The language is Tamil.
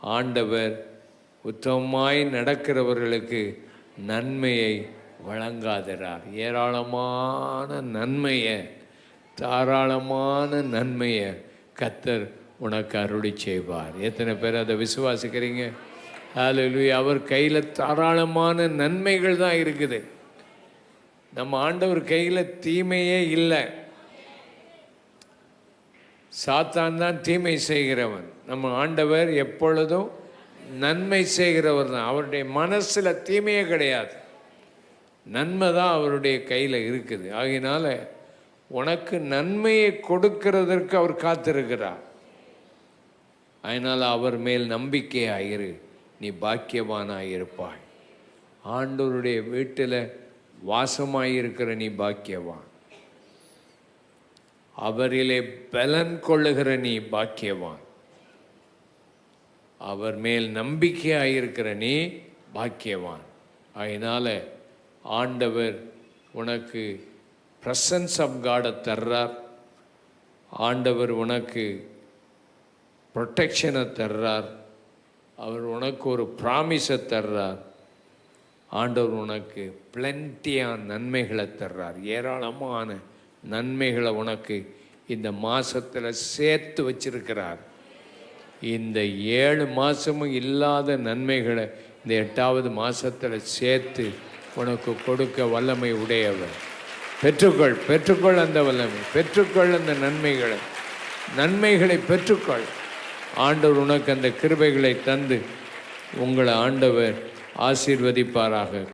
ஆண்டவர் உத்தமமாய் நடக்கிறவர்களுக்கு நன்மையை வழங்காதரார். ஏராளமான நன்மையை தாராளமான நன்மையை கத்தர் உனக்கு அருளி செய்வார். எத்தனை பேர் அதை விசுவாசிக்கிறீங்க? அதில் அவர் கையில் தாராளமான நன்மைகள் தான் இருக்குது. நம்ம ஆண்டவர் கையில் தீமையே இல்லை. சாத்தான் தான் தீமை செய்கிறவன். நம்ம ஆண்டவர் எப்பொழுதும் நன்மை செய்கிறவர் தான். அவருடைய மனசில் தீமையே கிடையாது. நன்மை தான் அவருடைய கையில் இருக்குது. ஆகினால உனக்கு நன்மையை கொடுக்கிறதற்கு அவர் காத்திருக்கிறார். அதனால் அவர் மேல் நம்பிக்கையாயிரு. நீ பாக்கியவானாயிருப்பாய். ஆண்டவருடைய வீட்டில் வாசமாயிருக்கிற நீ பாக்கியவான். அவரிலே பலன் கொள்ளுகிற நீ பாக்கியவான். அவர் மேல் நம்பிக்கையாயிருக்கிற நீ பாக்கியவான். அதனால் ஆண்டவர் உனக்கு பிரசன்ஸ் ஆஃப் காடை தர்றார். ஆண்டவர் உனக்கு ப்ரொட்டெக்ஷனை தர்றார். அவர் உனக்கு ஒரு ப்ராமிஸை தர்றார். ஆண்டவர் உனக்கு பிளண்டியான நன்மைகளை தர்றார். ஏராளமான நன்மைகளை உனக்கு இந்த மாதத்தில் சேர்த்து வச்சிருக்கிறார். இந்த ஏழு மாதமும் இல்லாத நன்மைகளை இந்த எட்டாவது மாதத்தில் சேர்த்து உனக்கு கொடுக்க வல்லமை உடையவர். பெற்றுக்கொள் பெற்றுக்கொள் அந்த வல்லமை பெற்றுக்கொள் அந்த நன்மைகளை. நன்மைகளை பெற்றுக்கொள். ஆண்டவர் உனக்கு அந்த கிருபைகளை தந்து உங்களை ஆண்டவர் ஆசீர்வதிப்பாராக.